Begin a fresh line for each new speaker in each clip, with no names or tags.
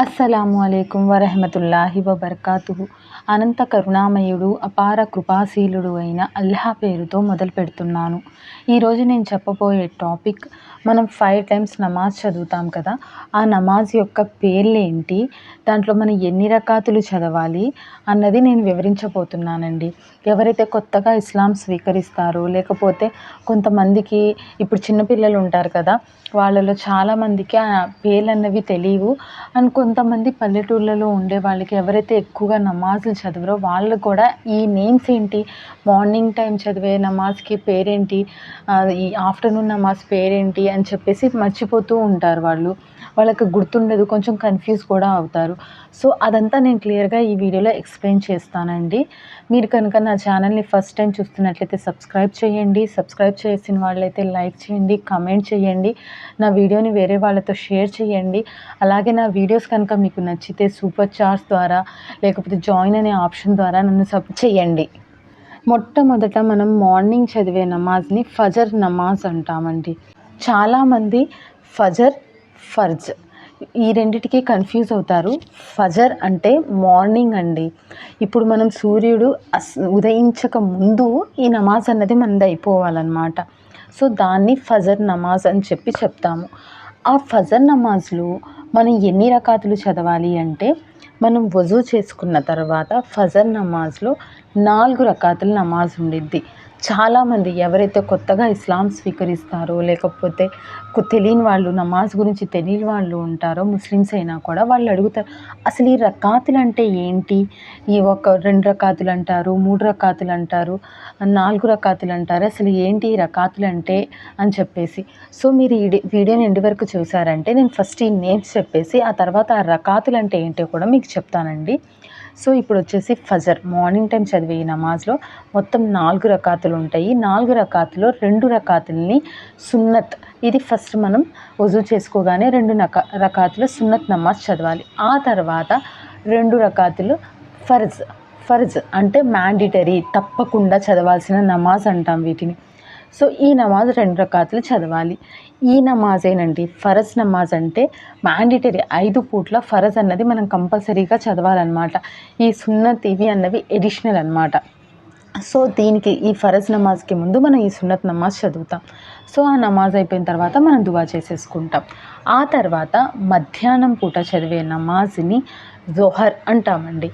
అస్సలాము అలైకుం వరహమతుల్లాహి వబర్కాతు అనంత కరుణామయుడు అపార కృపాశీలుడు అయిన అల్లాహ్ పేరుతో మొదలు పెడుతున్నాను. ఈరోజు నేను చెప్పబోయే టాపిక్ మనం ఫైవ్ టైమ్స్ నమాజ్ చదువుతాం కదా ఆ నమాజ్ యొక్క పేర్లేంటి దాంట్లో మనం ఎన్ని రకాతులు చదవాలి అన్నది నేను వివరించబోతున్నానండి. ఎవరైతే కొత్తగా ఇస్లాం స్వీకరిస్తారో లేకపోతే కొంతమందికి ఇప్పుడు చిన్నపిల్లలు ఉంటారు కదా వాళ్ళలో చాలామందికి ఆ పేర్లు అన్నవి తెలియవు. అనుకో కొంతమంది పల్లెటూళ్ళలో ఉండే వాళ్ళకి ఎవరైతే ఎక్కువగా నమాజులు చదవరో వాళ్ళు కూడా ఈ నేమ్స్ ఏంటి? మార్నింగ్ టైం చదివే నమాజ్కి పేరేంటి? ఈ ఆఫ్టర్నూన్ నమాజ్ పేరేంటి? అని చెప్పేసి మర్చిపోతూ ఉంటారు వాళ్ళు. వాళ్ళకి గుర్తుండదు కొంచెం కన్ఫ్యూజ్ కూడా అవుతారు. సో అదంతా నేను క్లియర్గా ఈ వీడియోలో ఎక్స్ప్లెయిన్ చేస్తానండి. మీరు కనుక నా ఛానల్ని ఫస్ట్ టైం చూస్తున్నట్లయితే సబ్స్క్రైబ్ చేయండి. సబ్స్క్రైబ్ చేసిన వాళ్ళైతే లైక్ చేయండి కమెంట్ చేయండి. నా వీడియోని వేరే వాళ్ళతో షేర్ చేయండి. అలాగే నా వీడియోస్ కనుక మీకు నచ్చితే సూపర్ చార్జ్ ద్వారా లేకపోతే జాయిన్ అనే ఆప్షన్ ద్వారా నన్ను సబ్ చేయండి. మొట్టమొదట మనం మార్నింగ్ చదివే నమాజ్ని ఫజర్ నమాజ్ అంటామండి. చాలామంది ఫజర్ ఫర్జ్. ఈ రెండిటికి కన్ఫ్యూజ్ అవుతారు. ఫజర్ అంటే మార్నింగ్ అండి. ఇప్పుడు మనం సూర్యుడు అస్ ఉదయించక ముందు ఈ నమాజ్ అన్నది మనది అయిపోవాలన్నమాట. సో దాన్ని ఫజర్ నమాజ్ అని చెప్పి చెప్తాము. ఆ ఫజర్ నమాజ్లో మనం ఎన్ని రకాతులు చదవాలి అంటే మనం వజూ చేసుకున్న తర్వాత ఫజర్ నమాజ్లో నాలుగు రకాతుల నమాజ్ ఉండిద్ది. చాలామంది ఎవరైతే కొత్తగా ఇస్లాం స్వీకరిస్తారో లేకపోతే తెలియని వాళ్ళు నమాజ్ గురించి తెలియని వాళ్ళు ఉంటారో ముస్లిమ్స్ అయినా కూడా వాళ్ళు అడుగుతారు అసలు ఈ రకాతులు అంటే ఏంటి? ఈ ఒక రెండు రకాతులు అంటారు మూడు రకాతులు అంటారు నాలుగు రకాతులు అంటారు అసలు ఏంటి ఈ రకాతులు అంటే అని చెప్పేసి. సో మీరు ఈ వీడియోని ఎండి వరకు చూసారంటే నేను ఫస్ట్ ఈ నేమ్స్ చెప్పేసి ఆ తర్వాత ఆ రకాతులు అంటే ఏంటో కూడా మీకు చెప్తానండి. సో ఇప్పుడు వచ్చేసి ఫజర్. మార్నింగ్ టైం చదివే ఈ నమాజ్లో మొత్తం నాలుగు రకాతులు ఉంటాయి నాలుగు రకాతులో రెండు రకాతుల్ని సున్నత్. ఇది ఫస్ట్ మనం వజూ చేసుకోగానే రెండు నకా రకాతులు సున్నత్ నమాజ్ చదవాలి. ఆ తర్వాత రెండు రకాతులు ఫర్జ్. ఫర్జ్ అంటే మ్యాండిటరీ. తప్పకుండా చదవాల్సిన నమాజ్ అంటాం వీటిని. సో ఈ నమాజ్ రెండు రకాతులు చదవాలి. ఈ నమాజ్ ఏనండి ఫరజ్ నమాజ్ అంటే మ్యాండిటరీ ఐదు పూట్ల ఫరజ్ అన్నది మనం కంపల్సరీగా చదవాలన్నమాట. ఈ సున్నత్ ఇవి అన్నవి ఎడిషనల్ అనమాట సో దీనికి ఈ ఫరజ్ నమాజ్కి ముందు మనం ఈ సున్నత్ నమాజ్ చదువుతాం. సో ఆ నమాజ్ అయిపోయిన తర్వాత మనం దువా చేసేసుకుంటాం. ఆ తర్వాత మధ్యాహ్నం పూట చదివే నమాజ్ని జోహర్ అంటామండి.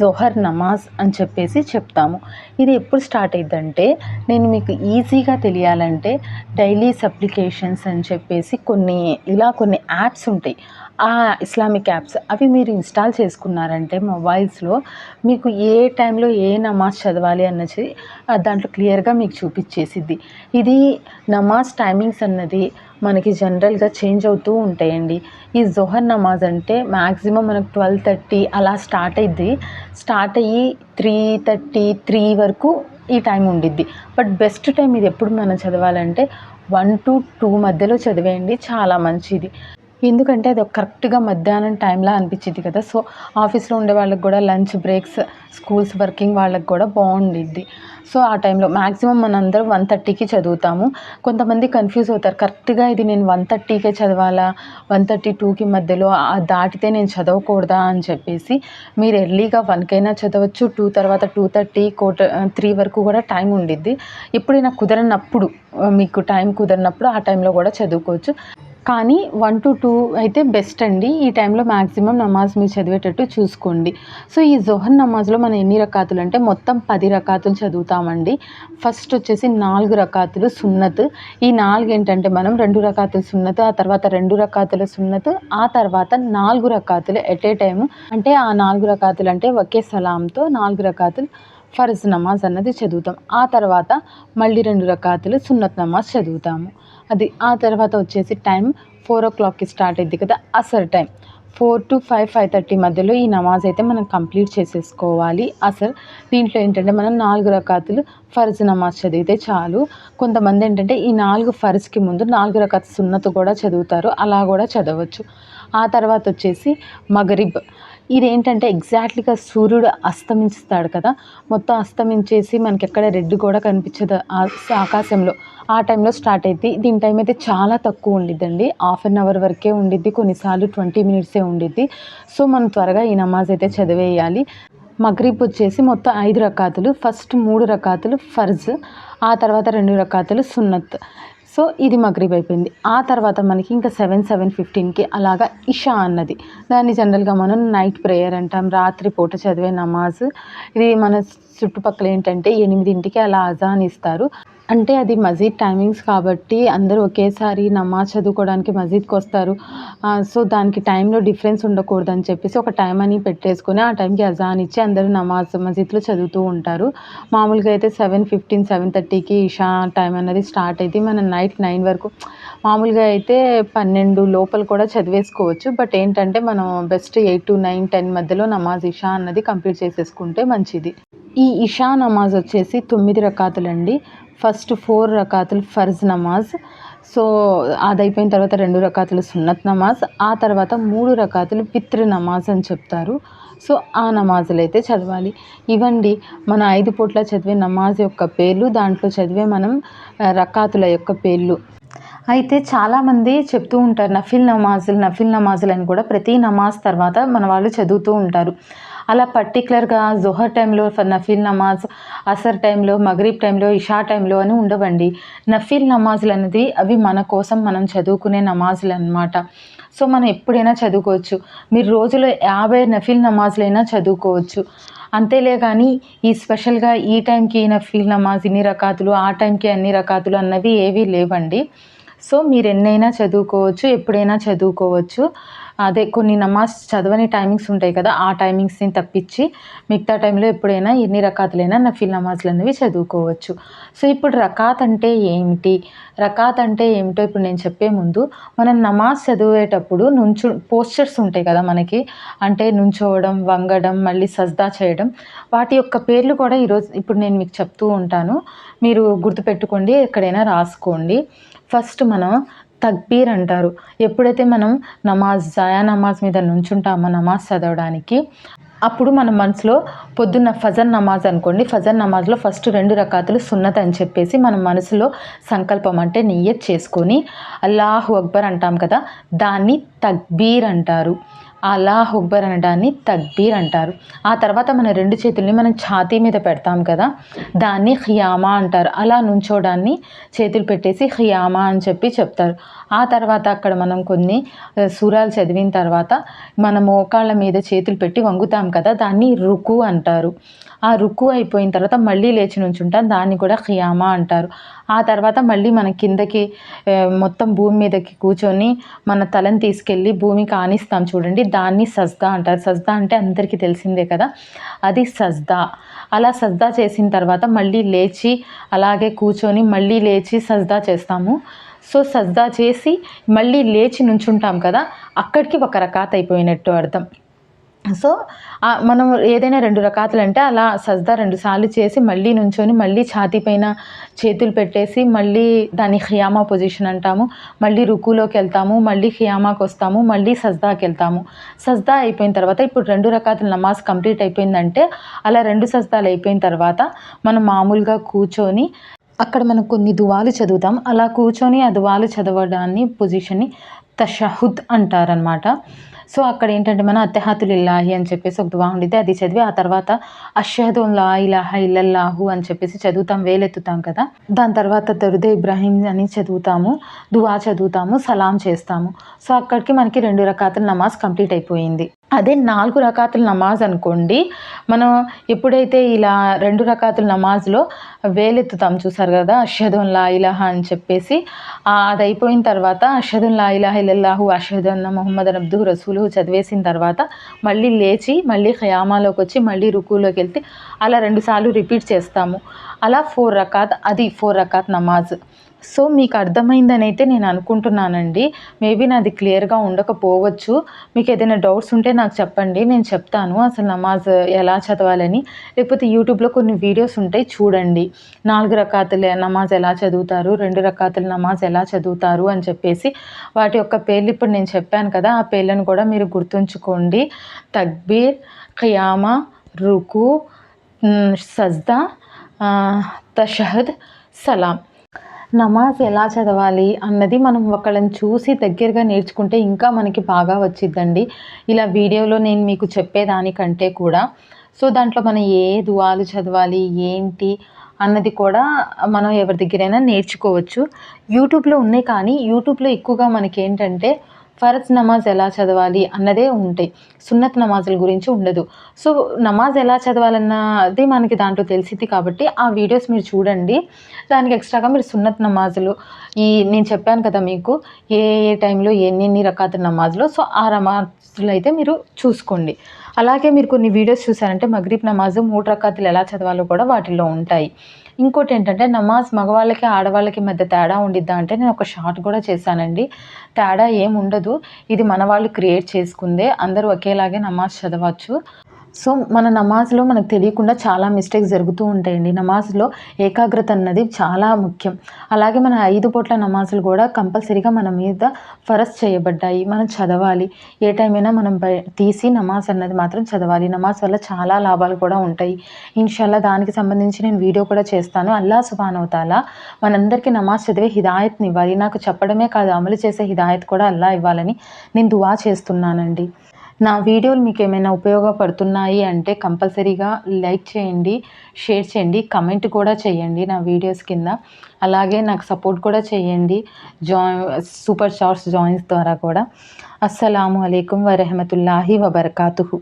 జోహర్ నమాజ్ అని చెప్పేసి చెప్తాము. ఇది ఎప్పుడు స్టార్ట్ అయిందంటే నేను మీకు ఈజీగా తెలియాలంటే డైలీ సప్లికేషన్స్ అని చెప్పేసి కొన్ని ఇలా కొన్ని యాప్స్ ఉంటాయి. ఆ ఇస్లామిక్ యాప్స్ అవి మీరు ఇన్స్టాల్ చేసుకున్నారంటే మొబైల్స్లో మీకు ఏ టైంలో ఏ నమాజ్ చదవాలి అన్నది దాంట్లో క్లియర్గా మీకు చూపించేసిద్ది. ఇది నమాజ్ టైమింగ్స్ అన్నది మనకి జనరల్గా చేంజ్ అవుతూ ఉంటాయండి. ఈ జొహర్ నమాజ్ అంటే మ్యాక్సిమం మనకు ట్వెల్వ్ థర్టీ అలా స్టార్ట్ అయ్యిద్ది స్టార్ట్ అయ్యి త్రీ థర్టీ త్రీ వరకు ఈ టైం ఉండిద్ది. బట్ బెస్ట్ టైం ఇది ఎప్పుడు మనం చదవాలంటే వన్ టు టూ మధ్యలో చదివేయండి. చాలా మంచిది. ఎందుకంటే అది కరెక్ట్గా మధ్యాహ్నం టైంలా అనిపించింది కదా. సో ఆఫీస్లో ఉండే వాళ్ళకి కూడా లంచ్ బ్రేక్స్ స్కూల్స్ వర్కింగ్ వాళ్ళకి కూడా బాగుండిద్ది. సో ఆ టైంలో మ్యాక్సిమం మనందరం వన్ థర్టీకి చదువుతాము. కొంతమంది కన్ఫ్యూజ్ అవుతారు. కరెక్ట్గా ఇది నేను వన్ థర్టీకే చదవాలా? వన్ థర్టీ టూకి మధ్యలో దాటితే నేను చదవకూడదా? అని చెప్పేసి మీరు ఎర్లీగా వన్కైనా చదవచ్చు. టూ తర్వాత టూ థర్టీ కోట త్రీ వరకు కూడా టైం ఉండిద్ది. ఎప్పుడైనా కుదరనప్పుడు మీకు టైం కుదరినప్పుడు ఆ టైంలో కూడా చదువుకోవచ్చు. కానీ వన్ టు టూ అయితే బెస్ట్ అండి. ఈ టైంలో మ్యాక్సిమం నమాజ్ మీరు చదివేటట్టు చూసుకోండి. సో ఈ జొహర్ నమాజ్లో మనం ఎన్ని రకాతులు అంటే మొత్తం పది రకాతులు చదువుతామండి. ఫస్ట్ వచ్చేసి నాలుగు రకాతులు సున్నత్. ఈ నాలుగు ఏంటంటే మనం రెండు రకాతులు సున్నత్ ఆ తర్వాత రెండు రకాతుల సున్నత్ ఆ తర్వాత నాలుగు రకాతులు ఎట్ ఏ టైము అంటే ఆ నాలుగు రకాతులు అంటే ఒకే సలాంతో నాలుగు రకాతులు ఫర్జ్ నమాజ్ అన్నది చదువుతాం. ఆ తర్వాత మళ్ళీ రెండు రకాతులు సున్నత్ నమాజ్ చదువుతాము. అది ఆ తర్వాత వచ్చేసి టైం ఫోర్ ఓ క్లాక్కి స్టార్ట్ అయింది కదా అసర్ time. Four to five five thirty మధ్యలో ఈ నమాజ్ అయితే మనం కంప్లీట్ చేసేసుకోవాలి. అసలు దీంట్లో ఏంటంటే మనం నాలుగు రకాతులు ఫర్జ్ నమాజ్ చదివితే చాలు. కొంతమంది ఏంటంటే ఈ నాలుగు ఫర్జ్కి ముందు నాలుగు రకాల సున్నత కూడా చదువుతారు అలా కూడా చదవచ్చు. ఆ తర్వాత వచ్చేసి మగరిబ్. ఇదేంటంటే ఎగ్జాక్ట్లీగా సూర్యుడు అస్తమిస్తాడు కదా. మొత్తం అస్తమించేసి మనకి ఎక్కడ రెడ్ కూడా కనిపించదు ఆకాశంలో. ఆ టైంలో స్టార్ట్ అయింది దీని టైం అయితే చాలా తక్కువ ఉండిద్దండి. హాఫ్ అన్ అవర్ వరకే ఉండిద్ది. కొన్నిసార్లు ట్వంటీ మినిట్సే ఉండిద్ది. సో మనం త్వరగా ఈ నమాజ్ అయితే చదివేయాలి. మగ్రీబ్ వచ్చేసి మొత్తం ఐదు రకాతులు ఫస్ట్ మూడు రకాతులు ఫర్జ్ ఆ తర్వాత రెండు రకాతులు సున్నత్. సో ఇది మగ్రీబ్ అయిపోయింది ఆ తర్వాత మనకి ఇంకా సెవెన్ సెవెన్ ఫిఫ్టీన్కి అలాగా ఇషా అన్నది. దాన్ని జనరల్గా మనం నైట్ ప్రేయర్ అంటాం రాత్రి పూట చదివే నమాజ్. ఇది మన చుట్టుపక్కల ఏంటంటే ఎనిమిదింటికి అలా అజాన్ ఇస్తారు. అంటే అది మజీద్ టైమింగ్స్ కాబట్టి అందరూ ఒకేసారి నమాజ్ చదువుకోవడానికి మజీద్కి వస్తారు. సో దానికి టైంలో డిఫరెన్స్ ఉండకూడదని చెప్పేసి ఒక టైం అని పెట్టేసుకొని ఆ టైంకి అజాన్ ఇచ్చి అందరూ నమాజ్ మజీద్లో చదువుతూ ఉంటారు. మామూలుగా అయితే సెవెన్ ఫిఫ్టీన్ సెవెన్ థర్టీకి ఇషా టైం అనేది స్టార్ట్ అయితే మనం నైట్ నైన్ వరకు మామూలుగా అయితే పన్నెండు లోపల కూడా చదివేసుకోవచ్చు. బట్ ఏంటంటే మనం best eight to nine ten మధ్యలో నమాజ్ ఇషా అన్నది కంప్లీట్ చేసేసుకుంటే మంచిది. ఈ ఇషా నమాజ్ వచ్చేసి తొమ్మిది రకాతులండి. ఫస్ట్ ఫోర్ రకాతులు ఫర్జ్ నమాజ్. సో అది అయిపోయిన తర్వాత రెండు రకాతులు సున్నత్ నమాజ్. ఆ తర్వాత మూడు రకాతులు పితృ నమాజ్ అని చెప్తారు. సో ఆ నమాజులు అయితే చదవాలి. ఇవండి మన ఐదు పూట్ల చదివే నమాజ్ యొక్క పేర్లు దాంట్లో చదివే మనం రకాతుల యొక్క పేర్లు. అయితే చాలామంది చెప్తూ ఉంటారు నఫిల్ నమాజులు నఫిల్ నమాజులు అని కూడా ప్రతి నమాజ్ తర్వాత మన వాళ్ళు చదువుతూ ఉంటారు. అలా పర్టికులర్గా జొహర్ టైంలో నఫీల్ నమాజ్ అసర్ టైంలో మగరీబ్ టైంలో ఇషా టైంలో అని ఉండవండి. నఫీల్ నమాజులు అనేది అవి మన కోసం మనం చదువుకునే నమాజులు అనమాట సో మనం ఎప్పుడైనా చదువుకోవచ్చు. మీరు రోజులో యాభై నఫీల్ నమాజ్లైనా చదువుకోవచ్చు. అంతేలే కానీ ఈ స్పెషల్గా ఈ టైంకి నఫీల్ నమాజ్ ఇన్ని రకాతులు ఆ టైంకి అన్ని రకాతులు అన్నవి ఏవీ లేవండి. సో మీరు ఎన్నైనా చదువుకోవచ్చు ఎప్పుడైనా చదువుకోవచ్చు. అదే కొన్ని నమాజ్ చదవని టైమింగ్స్ ఉంటాయి కదా ఆ టైమింగ్స్ని తప్పించి మిగతా టైంలో ఎప్పుడైనా ఎన్ని రకాతులైనా నఫిల్ నమాజ్లు అనేవి చదువుకోవచ్చు. సో ఇప్పుడు రకాత్ అంటే ఏమిటి? రకాత్ అంటే ఏమిటో ఇప్పుడు నేను చెప్పే ముందు మనం నమాజ్ చదివేటప్పుడు నుంచు పోస్చర్స్ ఉంటాయి కదా మనకి అంటే నుంచోవడం వంగడం మళ్ళీ సజ్దా చేయడం వాటి యొక్క పేర్లు కూడా ఈరోజు ఇప్పుడు నేను మీకు చెప్తూ ఉంటాను. మీరు గుర్తుపెట్టుకోండి ఎక్కడైనా రాసుకోండి. ఫస్ట్ మనం తక్బీర్ అంటారు ఎప్పుడైతే మనం నమాజ్ జయా నమాజ్ మీద నుంచుంటామో నమాజ్ చదవడానికి అప్పుడు మన మనసులో పొద్దున్న ఫజర్ నమాజ్ అనుకోండి. ఫజర్ నమాజ్లో ఫస్ట్ రెండు రకాతులు సున్నత్ అని చెప్పేసి మన మనసులో సంకల్పం అంటే నియ్యత్ చేసుకొని అల్లాహు అక్బర్ అంటాం కదా దాన్ని తక్బీర్ అంటారు అలా హుబ్బర్ అనడాన్ని తక్బీర్ అంటారు. ఆ తర్వాత మన రెండు చేతుల్ని మనం ఛాతీ మీద పెడతాం కదా దాన్ని ఖియామా అంటారు. అలా నుంచోడాన్ని చేతులు పెట్టేసి ఖియామా అని చెప్పి చెప్తారు. ఆ తర్వాత అక్కడ మనం కొన్ని సూరాలు చదివిన తర్వాత మన మోకాళ్ళ మీద చేతులు పెట్టి వంగుతాం కదా దాన్ని రుకు అంటారు. ఆ రుక్కు అయిపోయిన తర్వాత మళ్ళీ లేచి నుంచుంటాం దాన్ని కూడా ఖియామా అంటారు. ఆ తర్వాత మళ్ళీ మన కిందకి మొత్తం భూమి మీదకి కూర్చొని మన తలని తీసుకెళ్ళి భూమి కానిస్తాం చూడండి దాన్ని సజ్దా అంటారు. సజ్దా అంటే అందరికీ తెలిసిందే కదా అది సజ్దా. అలా సజ్దా చేసిన తర్వాత మళ్ళీ లేచి అలాగే కూర్చొని మళ్ళీ లేచి సజ్దా చేస్తాము. సో సజ్దా చేసి మళ్ళీ లేచి నుంచుంటాం కదా అక్కడికి ఒక రకాత్ అయిపోయినట్టు అర్థం. సో మనం ఏదైనా రెండు రకాతులు అంటే అలా సజ్దా రెండు సార్లు చేసి మళ్ళీ నుంచొని మళ్ళీ ఛాతీ పైన చేతులు పెట్టేసి మళ్ళీ దాన్ని ఖియామా పొజిషన్ అంటాము. మళ్ళీ రుకులోకి వెళ్తాము మళ్ళీ ఖియామాకి వస్తాము మళ్ళీ సజ్దాకి వెళ్తాము. సజ్దా అయిపోయిన తర్వాత ఇప్పుడు రెండు రకాతుల నమాజ్ కంప్లీట్ అయిపోయిందంటే అలా రెండు సజ్దాలు అయిపోయిన తర్వాత మనం మామూలుగా కూర్చొని అక్కడ మనం కొన్ని దువాలు చదువుతాం. అలా కూర్చొని ఆ దువాలు చదవడాన్ని పొజిషన్ని తషహుద్ అంటారనమాట సో అక్కడ ఏంటంటే మన ఇల్లాహి అని చెప్పేసి ఒక దువా ఉండిద్ది అది చదివి ఆ తర్వాత అషహదు లా ఇలాహ ఇల్లల్లాహు అని చెప్పేసి చదువుతాం వేలెత్తుతాం కదా. దాని తర్వాత దరుదే ఇబ్రాహీం అని చదువుతాము దువా చదువుతాము సలాం చేస్తాము. సో అక్కడికి మనకి రెండు రకాల నమాజ్ కంప్లీట్ అయిపోయింది. అదే నాలుగు రకాతుల నమాజ్ అనుకోండి. మనం ఎప్పుడైతే ఇలా రెండు రకాతుల నమాజ్లో వేలెత్తుతాం చూసారు కదా అషదున్ లా ఇలాహ అని చెప్పేసి అది అయిపోయిన తర్వాత అషదున్ లా ఇలాహ ఇల్లల్లాహు అషదున్న మొహమ్మద్ అబ్దు రసూలు చదివేసిన తర్వాత మళ్ళీ లేచి మళ్ళీ ఖయామాలోకి వచ్చి మళ్ళీ రుకులోకి వెళ్తే అలా రెండుసార్లు రిపీట్ చేస్తాము. అలా ఫోర్ రకాత్ అది ఫోర్ రకాత్ నమాజ్. సో మీకు అర్థమైందని అయితే నేను అనుకుంటున్నానండి. మేబీ నాది క్లియర్గా ఉండకపోవచ్చు. మీకు ఏదైనా డౌట్స్ ఉంటే నాకు చెప్పండి నేను చెప్తాను అసలు నమాజ్ ఎలా చదవాలని. లేకపోతే యూట్యూబ్లో కొన్ని వీడియోస్ ఉంటాయి చూడండి. నాలుగు రకాతుల నమాజ్ ఎలా చదువుతారు రెండు రకాతుల నమాజ్ ఎలా చదువుతారు అని చెప్పేసి వాటి యొక్క పేర్లు ఇప్పుడు నేను చెప్పాను కదా ఆ పేర్లను కూడా మీరు గుర్తుంచుకోండి. తక్బీర్ ఖయామా రుకు సజ్దా తషహద్ సలాం. నమాజ్ ఎలా చదవాలి అన్నది మనం ఒకళ్ళని చూసి దగ్గరగా నేర్చుకుంటే ఇంకా మనకి బాగా వచ్చిద్దండి. ఇలా వీడియోలో నేను మీకు చెప్పేదానికంటే కూడా. సో దాంట్లో మనం ఏ దువాలు చదవాలి ఏంటి అన్నది కూడా మనం ఎవరి దగ్గరైనా నేర్చుకోవచ్చు. యూట్యూబ్లో ఉన్నాయి కానీ యూట్యూబ్లో ఎక్కువగా మనకి ఏంటంటే ఫరత్ నమాజ్ ఎలా చదవాలి అన్నదే ఉంటాయి సున్నత్ నమాజుల గురించి ఉండదు. సో నమాజ్ ఎలా చదవాలన్నది మనకి దాంట్లో తెలిసింది కాబట్టి ఆ వీడియోస్ మీరు చూడండి. దానికి ఎక్స్ట్రాగా మీరు సున్నత్ నమాజులు ఈ నేను చెప్పాను కదా మీకు ఏ ఏ టైంలో ఎన్ని రకాల నమాజులు సో ఆ నమాజులు అయితే మీరు చూసుకోండి. అలాగే మీరు కొన్ని వీడియోస్ చూసారంటే మగ్రీబ్ నమాజు మూడు రకాతులు ఎలా చదవాలో కూడా వాటిల్లో ఉంటాయి. ఇంకోటి ఏంటంటే నమాజ్ మగవాళ్ళకి ఆడవాళ్ళకి మధ్య తేడా ఉండిద్దా అంటే నేను ఒక షార్ట్ కూడా చేశానండి. తేడా ఏముండదు ఇది మన వాళ్ళు క్రియేట్ చేసుకుందే అందరూ ఒకేలాగే నమాజ్ చదవచ్చు. సో మన నమాజ్లో మనకు తెలియకుండా చాలా మిస్టేక్స్ జరుగుతూ ఉంటాయండి. నమాజ్లో ఏకాగ్రత అన్నది చాలా ముఖ్యం. అలాగే మన ఐదు పూట్ల నమాజులు కూడా కంపల్సరీగా మన మీద ఫరస్ చేయబడ్డాయి. మనం చదవాలి. ఏ టైం అయినా మనం తీసి నమాజ్ అన్నది మాత్రం చదవాలి. నమాజ్ వల్ల చాలా లాభాలు కూడా ఉంటాయి. ఇన్షాల్లా దానికి సంబంధించి నేను వీడియో కూడా చేస్తాను. అల్లా సుబానవుతాలా మనందరికీ నమాజ్ చదివే హిదాయత్ని ఇవ్వాలి. నాకు చెప్పడమే కాదు అమలు చేసే హిదాయత్ కూడా అల్లా ఇవ్వాలని నేను దువా చేస్తున్నానండి. నా వీడియోలు మీకు ఏమైనా ఉపయోగపడుతున్నాయి అంటే కంపల్సరీగా లైక్ చేయండి షేర్ చేయండి కమెంట్ కూడా చేయండి నా వీడియోస్ కింద. అలాగే నాకు సపోర్ట్ కూడా చేయండి జాయి సూపర్ షార్ట్స్ జాయిన్స్ ద్వారా కూడా. అస్సలం అయికం వరహమతుల్లాహి వబర్కాతుహు.